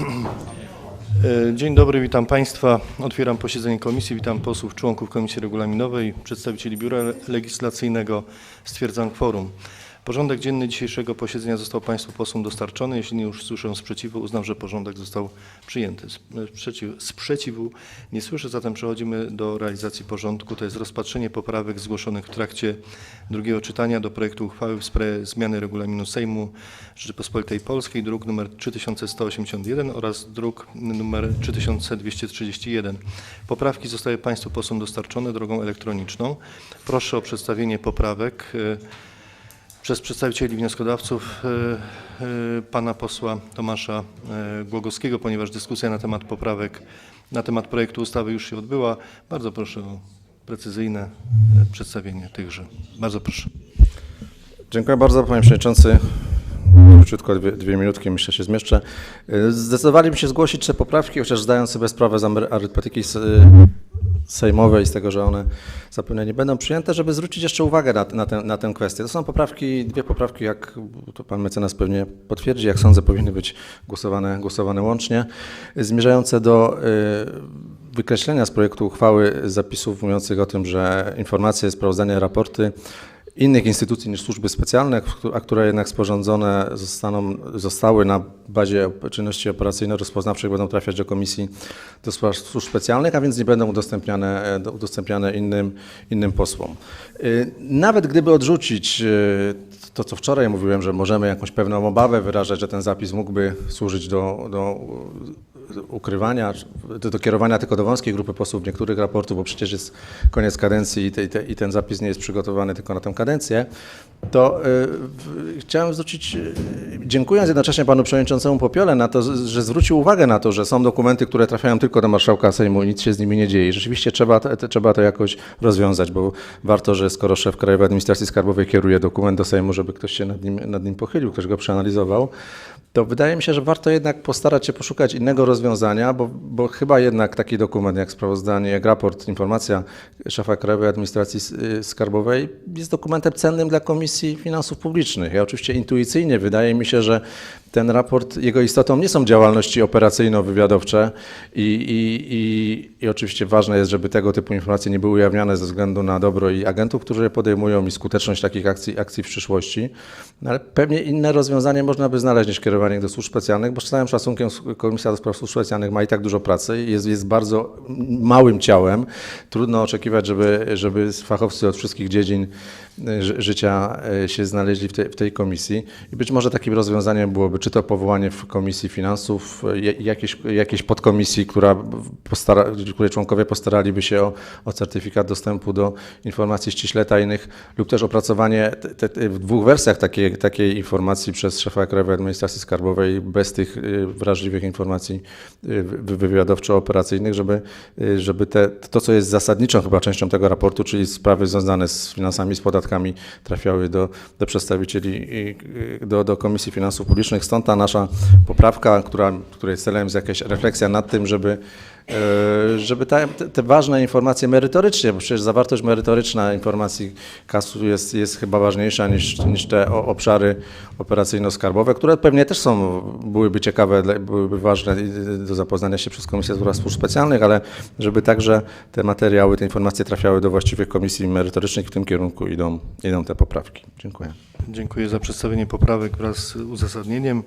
E, Dzień dobry, witam Państwa. Otwieram posiedzenie komisji. Witam posłów, członków Komisji Regulaminowej, przedstawicieli Biura Legislacyjnego. Stwierdzam kworum. Porządek dzienny dzisiejszego posiedzenia został Państwu posłom dostarczony. Jeśli nie już słyszę sprzeciwu, uznam, że porządek został przyjęty. Sprzeciw, sprzeciwu nie słyszę, zatem przechodzimy do realizacji porządku. To jest rozpatrzenie poprawek zgłoszonych w trakcie drugiego czytania do projektu uchwały w sprawie zmiany regulaminu Sejmu Rzeczypospolitej Polskiej, druk nr 3181 oraz druk nr 3231. Poprawki zostały Państwu posłom dostarczone drogą elektroniczną. Proszę o przedstawienie poprawek e, przez przedstawicieli wnioskodawców e, e, pana posła Tomasza Głogowskiego, ponieważ dyskusja na temat poprawek, na temat projektu ustawy już się odbyła. Bardzo proszę o precyzyjne e, przedstawienie tychże. Bardzo proszę. Dziękuję bardzo, panie przewodniczący. Króciutko, dwie, dwie minutki, myślę, się zmieszczę. Y, Zdecydowaliśmy się zgłosić te poprawki, chociaż zdając sobie sprawę z arytmetyki s- y, sejmowej, z tego, że one zapewne nie będą przyjęte, żeby zwrócić jeszcze uwagę na, na, tę, na tę kwestię. To są poprawki, dwie poprawki, jak to pan mecenas pewnie potwierdzi, jak sądzę, powinny być głosowane, głosowane łącznie, zmierzające do y, wykreślenia z projektu uchwały zapisów mówiących o tym, że informacje, sprawozdania, raporty innych instytucji niż służby specjalne, a które jednak sporządzone zostaną, zostały na bazie czynności operacyjno-rozpoznawczych, będą trafiać do Komisji do Spraw Służb Specjalnych, a więc nie będą udostępniane, e, do- udostępniane innym, innym posłom. Y, Nawet gdyby odrzucić y, to, co wczoraj mówiłem, że możemy jakąś pewną obawę wyrażać, że ten zapis mógłby służyć do, do ukrywania, do, kierowania tylko do wąskiej grupy posłów niektórych raportów, bo przecież jest koniec kadencji i, te, i, te, i ten zapis nie jest przygotowany tylko na tę kadencję, to y, chciałem zwrócić, y, dziękując jednocześnie panu przewodniczącemu Popiole na to, że zwrócił uwagę na to, że są dokumenty, które trafiają tylko do marszałka Sejmu i nic się z nimi nie dzieje. Rzeczywiście trzeba, to, trzeba to jakoś rozwiązać, bo warto, że skoro szef Krajowej Administracji Skarbowej kieruje dokument do Sejmu, żeby ktoś się nad nim, nad nim pochylił, ktoś go przeanalizował, to wydaje mi się, że warto jednak postarać się poszukać innego rozwiązania, bo, bo chyba jednak taki dokument jak sprawozdanie, jak raport, informacja szefa Krajowej Administracji y, Skarbowej jest dokumentem cennym dla Komisji Finansów Publicznych. Ja oczywiście intuicyjnie wydaje mi się, że ten raport, jego istotą nie są działalności operacyjno-wywiadowcze i, i, i, i oczywiście ważne jest, żeby tego typu informacje nie były ujawniane ze względu na dobro i agentów, którzy je podejmują i skuteczność takich akcji, akcji w przyszłości, no ale pewnie inne rozwiązanie można by znaleźć niż kierowanie do służb specjalnych, bo z całym szacunkiem Komisja do Spraw Służb Specjalnych ma i tak dużo pracy jest, jest bardzo małym ciałem. Trudno oczekiwać, żeby, żeby fachowcy od wszystkich dziedzin y, ży- życia y, się znaleźli w tej, w tej komisji i być może takim rozwiązaniem byłoby czy to powołanie w Komisji Finansów jakiejś, jakiejś podkomisji, która postara, której członkowie postaraliby się o, o certyfikat dostępu do informacji ściśle tajnych lub też opracowanie te, te, w dwóch wersjach takiej, takiej informacji przez szefa Krajowej Administracji Skarbowej bez tych y, wrażliwych informacji y, wy- wywiadowczo-operacyjnych, żeby, y, żeby te, to, co jest zasadniczą chyba częścią tego raportu, czyli sprawy związane z finansami, z podatkami, trafiały do, do przedstawicieli, do, do Komisji Finansów Publicznych. Stąd ta nasza poprawka, która, której celem jest jakaś refleksja nad tym, żeby e, żeby te, te, ważne informacje merytorycznie, bo przecież zawartość merytoryczna informacji KAS-u jest, jest chyba ważniejsza niż, niż te obszary operacyjno-skarbowe, które pewnie też są, byłyby ciekawe, byłyby ważne do zapoznania się przez Komisję do Służb Specjalnych, ale żeby także te materiały, te informacje trafiały do właściwych komisji merytorycznych, w tym kierunku idą, idą te poprawki. Dziękuję. Dziękuję za przedstawienie poprawek wraz z uzasadnieniem.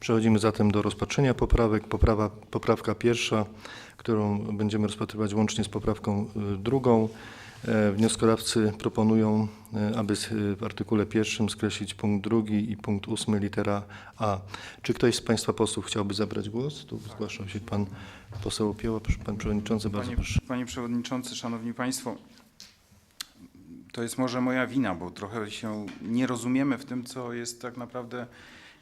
Przechodzimy zatem do rozpatrzenia poprawek. Poprawa, poprawka pierwsza, którą będziemy rozpatrywać łącznie z poprawką y, drugą. E, Wnioskodawcy proponują, e, aby z- w artykule pierwszym skreślić punkt drugi i punkt ósmy litera A. Czy ktoś z Państwa posłów chciałby zabrać głos? Tu zgłaszał się Pan poseł Opieła. Pan Przewodniczący, bardzo Panie, proszę. panie Przewodniczący, Szanowni Państwo, to jest może moja wina, bo trochę się nie rozumiemy w tym, co jest tak naprawdę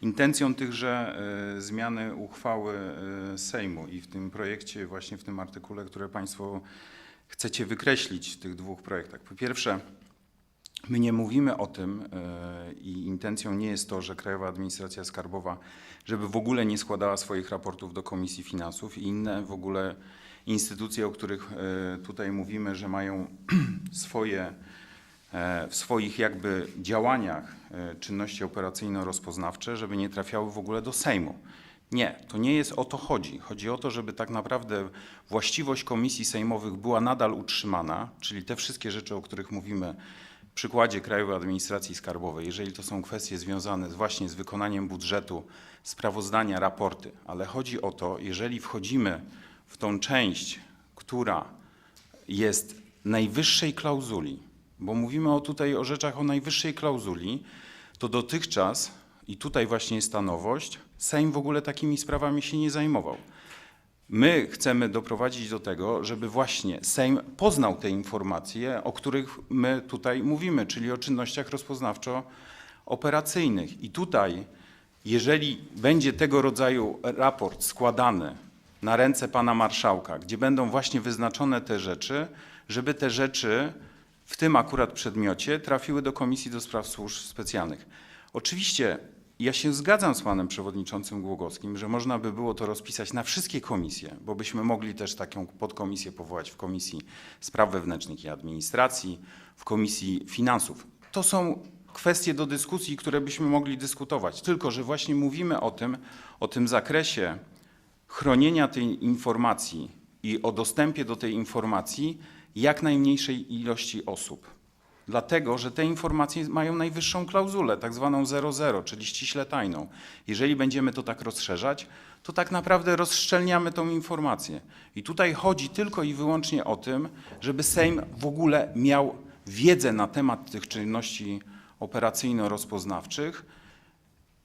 intencją tychże e, zmiany uchwały e, Sejmu i w tym projekcie, właśnie w tym artykule, które Państwo chcecie wykreślić w tych dwóch projektach. Po pierwsze, My nie mówimy o tym e, i intencją nie jest to, że Krajowa Administracja Skarbowa, żeby w ogóle nie składała swoich raportów do Komisji Finansów i inne w ogóle instytucje, o których tutaj mówimy, że mają swoje, w swoich jakby działaniach e, czynności operacyjno-rozpoznawcze, żeby nie trafiały w ogóle do Sejmu. Nie, to nie jest o to chodzi. Chodzi o to, żeby tak naprawdę właściwość komisji sejmowych była nadal utrzymana, czyli te wszystkie rzeczy, o których mówimy w przykładzie Krajowej Administracji Skarbowej, jeżeli to są kwestie związane właśnie z wykonaniem budżetu, sprawozdania, raporty, ale chodzi o to, jeżeli wchodzimy w tą część, która jest najwyższej klauzuli, bo mówimy o tutaj o rzeczach o najwyższej klauzuli, to dotychczas, i tutaj właśnie jest ta nowość, Sejm w ogóle takimi sprawami się nie zajmował. My chcemy doprowadzić do tego, żeby właśnie Sejm poznał te informacje, o których my tutaj mówimy, czyli o czynnościach rozpoznawczo-operacyjnych. I tutaj, jeżeli będzie tego rodzaju raport składany na ręce pana marszałka, gdzie będą właśnie wyznaczone te rzeczy, żeby te rzeczy w tym akurat przedmiocie trafiły do Komisji do Spraw Służb Specjalnych. Oczywiście ja się zgadzam z panem przewodniczącym Głogowskim, że można by było to rozpisać na wszystkie komisje, bo byśmy mogli też taką podkomisję powołać w Komisji Spraw Wewnętrznych i Administracji, w Komisji Finansów. To są kwestie do dyskusji, które byśmy mogli dyskutować, tylko że właśnie mówimy o tym, o tym zakresie chronienia tej informacji i o dostępie do tej informacji jak najmniejszej ilości osób. Dlatego, że te informacje mają najwyższą klauzulę, tak zwaną 00, czyli ściśle tajną. Jeżeli będziemy to tak rozszerzać, to tak naprawdę rozszczelniamy tą informację. I tutaj chodzi tylko i wyłącznie o tym, żeby Sejm w ogóle miał wiedzę na temat tych czynności operacyjno-rozpoznawczych,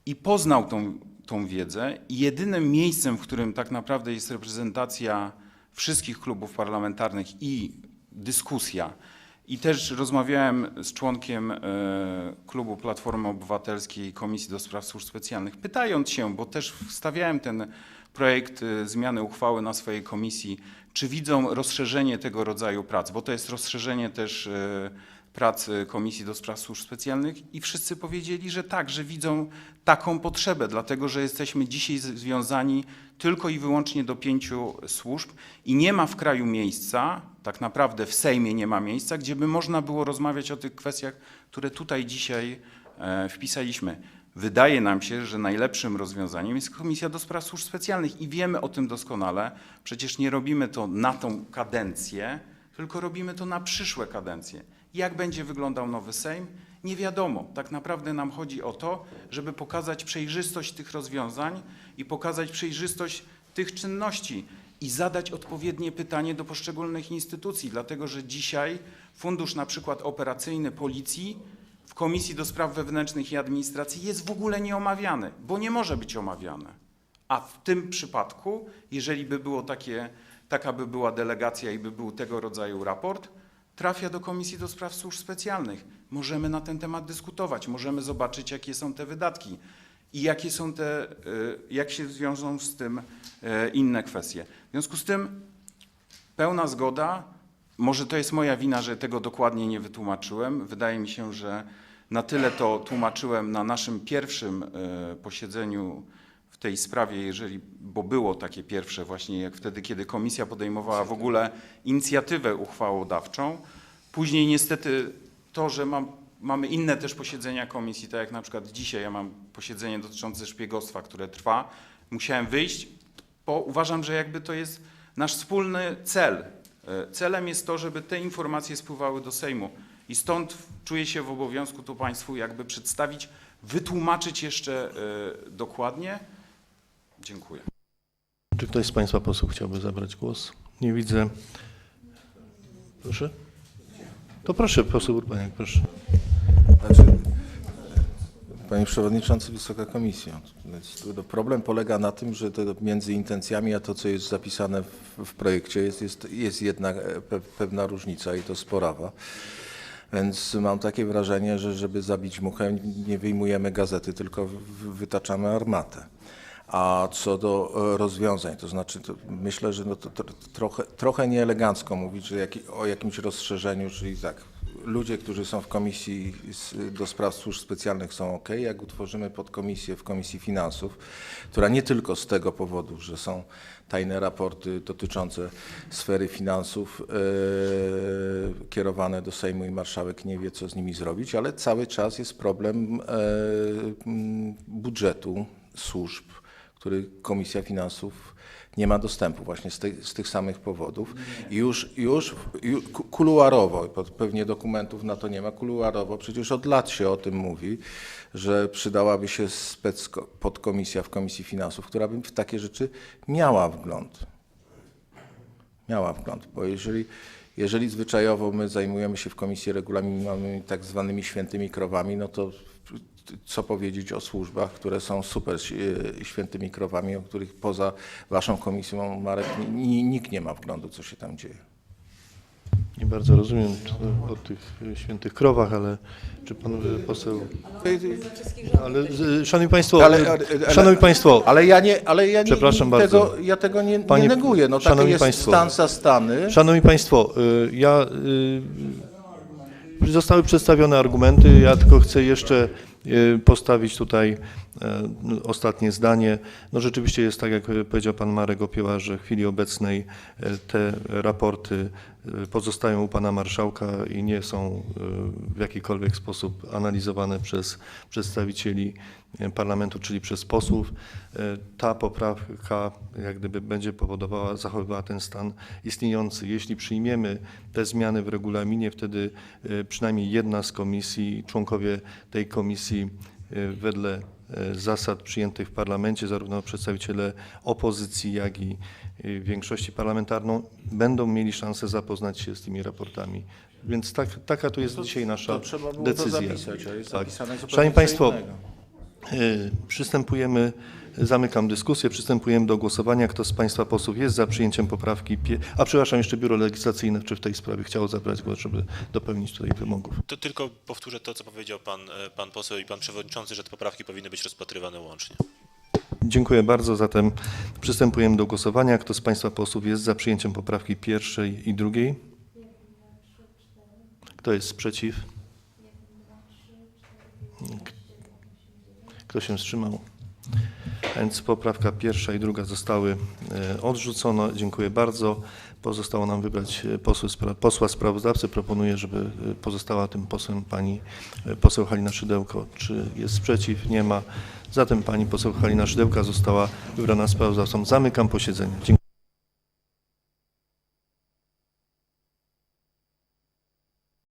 i poznał tą, tą wiedzę i jedynym miejscem, w którym tak naprawdę jest reprezentacja wszystkich klubów parlamentarnych i dyskusja, i też rozmawiałem z członkiem e, klubu Platformy Obywatelskiej Komisji do Spraw Służb Specjalnych, pytając się, bo też wstawiałem ten projekt e, zmiany uchwały na swojej komisji, czy widzą rozszerzenie tego rodzaju prac, bo to jest rozszerzenie też prac e, Komisji do Spraw Służb Specjalnych i wszyscy powiedzieli, że tak, że widzą taką potrzebę, dlatego że jesteśmy dzisiaj związani tylko i wyłącznie do pięciu służb i nie ma w kraju miejsca, tak naprawdę w Sejmie nie ma miejsca, gdzie by można było rozmawiać o tych kwestiach, które tutaj dzisiaj e, wpisaliśmy. Wydaje nam się, że najlepszym rozwiązaniem jest Komisja do Spraw Służb Specjalnych i wiemy o tym doskonale. Przecież nie robimy to na tą kadencję, tylko robimy to na przyszłe kadencje. Jak będzie wyglądał nowy Sejm? Nie wiadomo. Tak naprawdę nam chodzi o to, żeby pokazać przejrzystość tych rozwiązań i pokazać przejrzystość tych czynności i zadać odpowiednie pytanie do poszczególnych instytucji, dlatego że dzisiaj fundusz na przykład operacyjny policji w Komisji do Spraw Wewnętrznych i Administracji jest w ogóle nieomawiany, bo nie może być omawiany. A w tym przypadku, jeżeli by było takie, taka by była delegacja i by był tego rodzaju raport, trafia do Komisji do Spraw Służb Specjalnych. Możemy na ten temat dyskutować, możemy zobaczyć, jakie są te wydatki i jakie są te, y, jak się wiążą z tym y, inne kwestie. W związku z tym pełna zgoda. Może to jest moja wina, że tego dokładnie nie wytłumaczyłem. Wydaje mi się, że na tyle to tłumaczyłem na naszym pierwszym e, posiedzeniu w tej sprawie, jeżeli, bo było takie pierwsze właśnie, jak wtedy, kiedy komisja podejmowała w ogóle inicjatywę uchwałodawczą. Później niestety to, że mam, mamy inne też posiedzenia komisji, tak jak na przykład dzisiaj ja mam posiedzenie dotyczące szpiegostwa, które trwa, musiałem wyjść, bo uważam, że jakby to jest nasz wspólny cel. E, Celem jest to, żeby te informacje spływały do Sejmu i stąd czuję się w obowiązku tu Państwu jakby przedstawić, wytłumaczyć jeszcze e, dokładnie. Dziękuję. Czy ktoś z Państwa posłów chciałby zabrać głos? Nie widzę. Proszę? To proszę, poseł Urbaniak, proszę. Znaczy, Panie Przewodniczący, Wysoka tu problem polega na tym, że to między intencjami a to, co jest zapisane w, w projekcie, jest, jest, jest jednak e, pe, pewna różnica i to sporawa. Więc mam takie wrażenie, że żeby zabić muchę, nie wyjmujemy gazety, tylko wytaczamy armatę. A co do e, rozwiązań, to znaczy to myślę, że no to, trochę, trochę nieelegancko mówić że jaki, o jakimś rozszerzeniu, czyli tak, ludzie, którzy są w komisji do spraw służb specjalnych są ok, jak utworzymy podkomisję w Komisji Finansów, która nie tylko z tego powodu, że są tajne raporty dotyczące sfery finansów e, kierowane do Sejmu i marszałek nie wie, co z nimi zrobić, ale cały czas jest problem m, budżetu służb, który Komisja Finansów nie ma dostępu właśnie z, tej, z tych samych powodów. I już, już ju- ku- kuluarowo, pewnie dokumentów na to nie ma, kuluarowo przecież od lat się o tym mówi, że przydałaby się podkomisja w Komisji Finansów, która by w takie rzeczy miała wgląd miała wgląd, bo jeżeli, jeżeli zwyczajowo my zajmujemy się w Komisji Regulaminowej tak zwanymi świętymi krowami, no to co powiedzieć o służbach, które są super e, świętymi krowami, o których poza waszą komisją, Marek, ni- nikt nie ma wglądu, co się tam dzieje. Nie bardzo rozumiem o tych y, świętych krowach, ale czy pan y, poseł... Ale, szanowni państwo, Ale- ale- ale- szanowni państwo, Ale ja nie, ale ja nie, Przepraszam nie, bardzo. tego, ja tego nie, Panie- nie neguję. No taki Szanowni jest państwo. stan za stany. Szanowni Państwo, ja, zostały przedstawione argumenty, ja tylko chcę jeszcze postawić tutaj e, ostatnie zdanie. No rzeczywiście jest tak, jak powiedział Pan Marek Opieła, że w chwili obecnej e, te raporty e, pozostają u Pana Marszałka i nie są w jakikolwiek sposób analizowane przez przedstawicieli parlamentu, czyli przez posłów. E, Ta poprawka jak gdyby będzie powodowała, zachowywała ten stan istniejący. Jeśli przyjmiemy te zmiany w regulaminie, wtedy e, przynajmniej jedna z komisji, członkowie tej komisji e, wedle zasad przyjętych w parlamencie, zarówno przedstawiciele opozycji, jak i większości parlamentarną, będą mieli szansę zapoznać się z tymi raportami. Więc tak, taka tu jest dzisiaj nasza To trzeba było decyzja. to zapisać, a jest Tak. Szanowni Państwo, innego. Y, przystępujemy, zamykam dyskusję, przystępujemy do głosowania. Kto z Państwa posłów jest za przyjęciem poprawki, pie- a przepraszam, jeszcze Biuro Legislacyjne, czy w tej sprawie chciało zabrać głos, żeby dopełnić tutaj wymogów. To tylko powtórzę to, co powiedział pan, e, pan poseł i pan przewodniczący, że te poprawki powinny być rozpatrywane łącznie. Dziękuję bardzo. Zatem przystępujemy do głosowania. Kto z Państwa posłów jest za przyjęciem poprawki pierwszej i drugiej? Kto jest przeciw? Kto się wstrzymał? A Więc poprawka pierwsza i druga zostały e, odrzucone. Dziękuję bardzo. Pozostało nam wybrać e, posły, spra- posła sprawozdawcy. Proponuję, żeby e, pozostała tym posłem pani poseł Halina Szydełko. Czy jest sprzeciw? Nie ma. Zatem pani poseł Halina Szydełka została wybrana sprawozdawcą. Zamykam posiedzenie. Dziękuję.